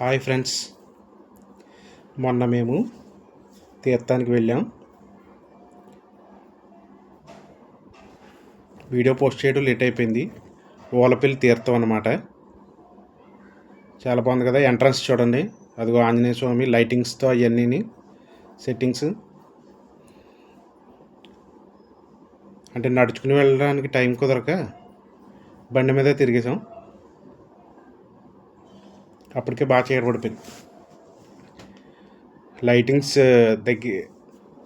Hi friends. మొన్న మేము తీర్థానికి వెళ్ళాం. వీడియో పోస్ట్ చేయడం లేట్ అయిపోయింది. ఓలపల్లి తీర్థం అన్నమాట. చాలా బాగుంది కదా ఎంట్రన్స్ చూడండి. అదిగో ఆంజనేయ స్వామి లైటింగ్స్తో అవన్నీ సెట్టింగ్స్. అంటే నడుచుకుని వెళ్ళడానికి టైం కుదరక బండి మీద తిరిగేసాం. అప్పటికే బాగా చీకటపడిపోయింది లైటింగ్స్ uh, దగ్గర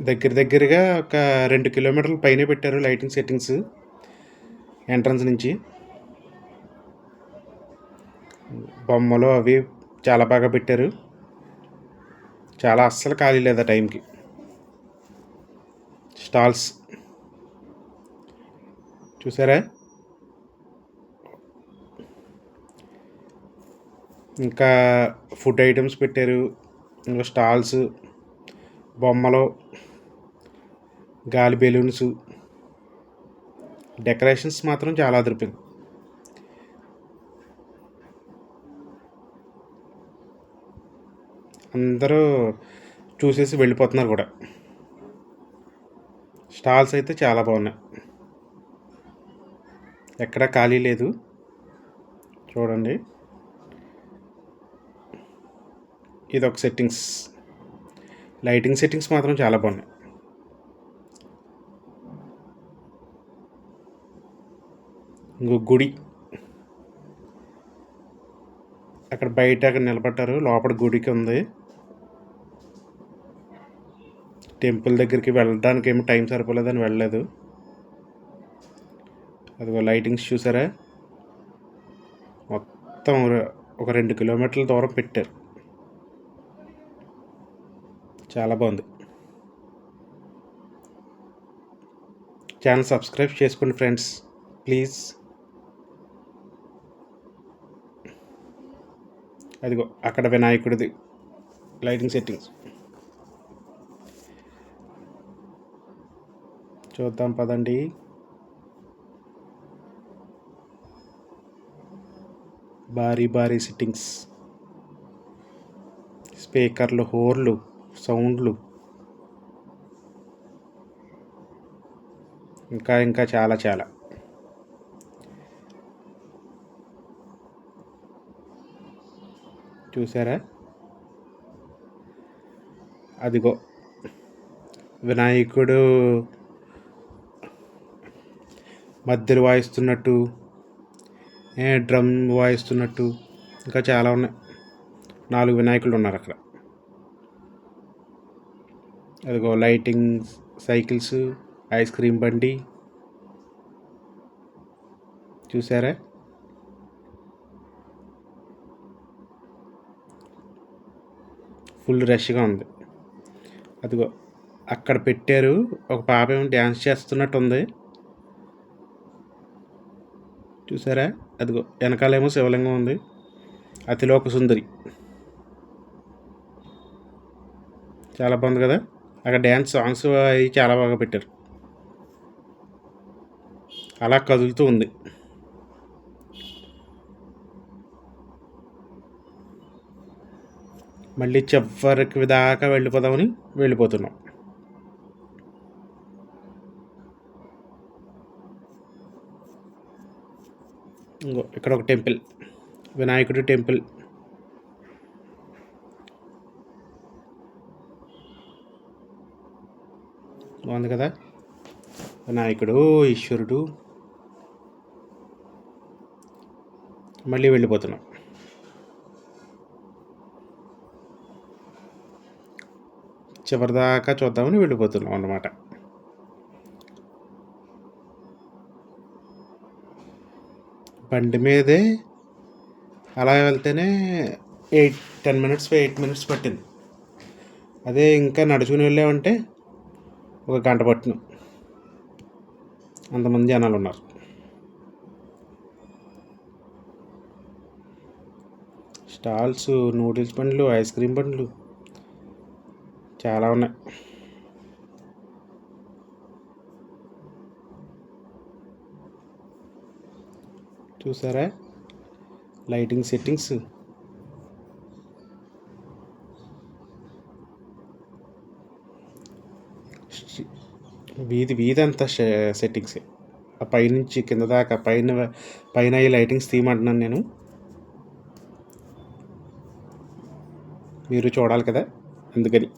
దగ్గర దగ్గరగా ఒక రెండు కిలోమీటర్ల పైనే పెట్టారు లైటింగ్ సెట్టింగ్స్ ఎంట్రన్స్ నుంచి. బొమ్మలు అవి చాలా బాగా పెట్టారు. చాలా అస్సలు ఖాళీ లేదు ఆ టైంకి స్టాల్స్ చూసారా? ఇంకా ఫుడ్ ఐటమ్స్ పెట్టారు. ఇంకా స్టాల్స్ బొమ్మలు గాలి బెలూన్స్. డెకరేషన్స్ మాత్రం చాలా అదిరిపోయింది అందరూ చూసేసి వెళ్ళిపోతున్నారు కూడా. స్టాల్స్ అయితే చాలా బాగున్నాయి. ఎక్కడా ఖాళీ లేదు. చూడండి. ఇది ఒక సెట్టింగ్స్ లైటింగ్ సెట్టింగ్స్ మాత్రం చాలా బాగున్నాయి. ఇంకో గుడి. అక్కడ బయట అక్కడ నిలబడ్డారు. లోపల గుడికి ఉంది. టెంపుల్ దగ్గరికి వెళ్ళడానికి ఏమి టైం సరిపోలేదని వెళ్ళలేదు. అదిగో లైటింగ్స్ చూసారా? మొత్తం ఒక రెండు కిలోమీటర్ల దూరం పెట్టారు. చాలా బాగుంది. ఛానల్ సబ్స్క్రైబ్ చేసుకోండి ఫ్రెండ్స్. ప్లీజ్. అదిగో అక్కడ వినాయకుడిది. Lighting settings. చూద్దాం పదండి. భారీ భారీ సిట్టింగ్స్. స్పీకర్లు హోర్లు. సౌండ్లు. ఇంకా ఇంకా చాలా చాలా. చూసారా? అదిగో. వినాయకుడు మధ్యలో వాయిస్తున్నట్టు డ్రమ్ వాయిస్తున్నట్టు ఇంకా చాలా ఉన్నాయి. నాలుగు వినాయకులు ఉన్నారు అక్కడ. అదిగో లైటింగ్ సైకిల్స్ ఐస్ క్రీమ్ బండి. చూసారా? ఫుల్ రష్గా ఉంది. అదిగో అక్కడ పెట్టారు. ఒక పాప ఏమో డ్యాన్స్ చేస్తున్నట్టు ఉంది చూసారా? అదిగో వెనకాలేమో శివలింగం ఉంది. అతిలోక సుందరి. చాలా బాగుంది కదా? అక్కడ డ్యాన్స్ సాంగ్స్ అవి చాలా బాగా పెట్టారు. అలా కదులుతూ ఉంది. మళ్ళీ చివరికి దాకా వెళ్ళిపోదామని వెళ్ళిపోతున్నాం. ఇంకో ఇక్కడ ఒక టెంపుల్. వినాయకుడి టెంపుల్. బాగుంది కదా? వినాయకుడు ఈశ్వరుడు. మళ్ళీ వెళ్ళిపోతున్నాం. చివరిదాకా చూద్దామని వెళ్ళిపోతున్నాం అన్నమాట. బండి మీదే అలా వెళ్తేనే eight ten minutes eight minutes పట్టింది. అదే ఇంకా నడుచుకుని వెళ్ళామంటే ఒక గంట పట్టిన. అంతమంది జనాలు ఉన్నారు. స్టాల్స్ నూడిల్స్ బండ్లు ఐస్ క్రీమ్ బండ్లు చాలా ఉన్నాయి. చూసారా? Lighting settings. వీధి వీధి అంతా సెట్టింగ్సే ఆ పైనుంచి కింద దాకా పైన పైన ఈ లైటింగ్స్ తీయమంటున్నాను నేను. మీరు చూడాలి కదా అందుకని.